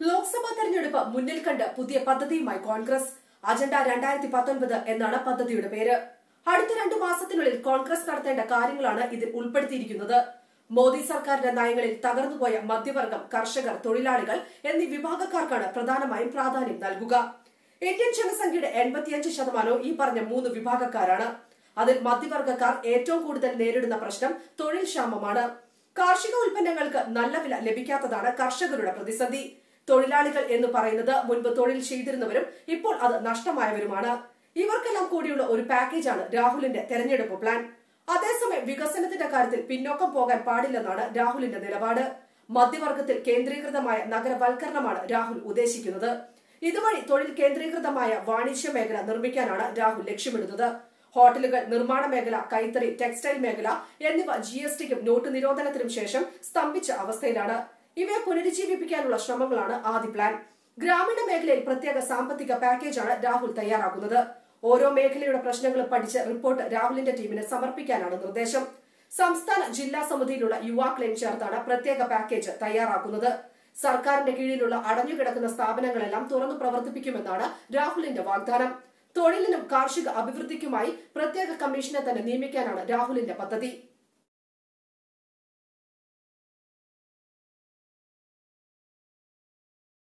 ലോക്സഭാ തെരഞ്ഞെടുപ്പ് മുന്നിൽ കണ്ട് പുതിയ പദ്ധതിയുമായി കോൺഗ്രസ്. അജണ്ട രണ്ടായിരത്തി പത്തൊൻപത് എന്നാണ് പദ്ധതിയുടെ പേര്. അടുത്ത രണ്ടു മാസത്തിനുള്ളിൽ കോൺഗ്രസ് നടത്തേണ്ട കാര്യങ്ങളാണ് ഇതിൽ ഉൾപ്പെടുത്തിയിരിക്കുന്നത്. മോദി സർക്കാരിന്റെ നയങ്ങളിൽ തകർന്നുപോയ മധ്യവർഗം കർഷകർ തൊഴിലാളികൾ എന്നീ വിഭാഗക്കാർക്കാണ് പ്രധാനമായും പ്രാധാന്യം നൽകുക. ഇന്ത്യൻ ജനസംഖ്യയുടെ എൺപത്തിയഞ്ച് ശതമാനവും ഈ പറഞ്ഞ മൂന്ന് വിഭാഗക്കാരാണ്. അതിൽ മധ്യവർഗക്കാർ ഏറ്റവും കൂടുതൽ നേരിടുന്ന പ്രശ്നം തൊഴിൽ ക്ഷാമമാണ്. കാർഷിക ഉൽപ്പന്നങ്ങൾക്ക് നല്ല വില ലഭിക്കാത്തതാണ് കർഷകരുടെ പ്രതിസന്ധി. തൊഴിലാളികൾ എന്ന് പറയുന്നത് മുൻപ് തൊഴിൽ ചെയ്തിരുന്നവരും ഇപ്പോൾ അത് നഷ്ടമായവരുമാണ്. ഇവർക്കെല്ലാം കൂടിയുള്ള ഒരു പാക്കേജാണ് രാഹുലിന്റെ തെരഞ്ഞെടുപ്പ് പ്ലാൻ. അതേസമയം വികസനത്തിന്റെ കാര്യത്തിൽ പിന്നോക്കം പോകാൻ പാടില്ലെന്നാണ് രാഹുലിന്റെ നിലപാട്. മധ്യവർഗത്തിൽ കേന്ദ്രീകൃതമായ നഗരവൽക്കരണമാണ് രാഹുൽ ഉദ്ദേശിക്കുന്നത്. ഇതുവഴി തൊഴിൽ കേന്ദ്രീകൃതമായ വാണിജ്യ മേഖല നിർമ്മിക്കാനാണ് രാഹുൽ ലക്ഷ്യമിടുന്നത്. ഹോട്ടലുകൾ നിർമ്മാണ മേഖല കൈത്തറി ടെക്സ്റ്റൈൽ മേഖല എന്നിവ ജി എസ് ടിക്കും നോട്ട് നിരോധനത്തിനും ശേഷം സ്തംഭിച്ച അവസ്ഥയിലാണ്. ഇവയെ പുനരുജ്ജീവിപ്പിക്കാനുള്ള ശ്രമങ്ങളാണ് ആദ്യ പ്ലാൻ ഗ്രാമീണ മേഖലയിൽ പ്രത്യേക സാമ്പത്തിക പാക്കേജാണ് രാഹുൽ തയ്യാറാക്കുന്നത്. ഓരോ മേഖലയുടെ പ്രശ്നങ്ങളും പഠിച്ച് റിപ്പോർട്ട് രാഹുലിന്റെ ടീമിന് സമർപ്പിക്കാനാണ് നിർദ്ദേശം. സംസ്ഥാന ജില്ലാ സമിതിയിലുള്ള യുവാക്കളെയും ചേർത്താണ് പ്രത്യേക പാക്കേജ് തയ്യാറാക്കുന്നത്. സർക്കാരിന്റെ കീഴിലുള്ള അടഞ്ഞുകിടക്കുന്ന സ്ഥാപനങ്ങളെല്ലാം തുറന്നു പ്രവർത്തിപ്പിക്കുമെന്നാണ് രാഹുലിന്റെ വാഗ്ദാനം. തൊഴിലിനും കാർഷിക അഭിവൃദ്ധിക്കുമായി പ്രത്യേക കമ്മീഷനെ തന്നെ നിയമിക്കാനാണ് രാഹുലിന്റെ പദ്ധതി.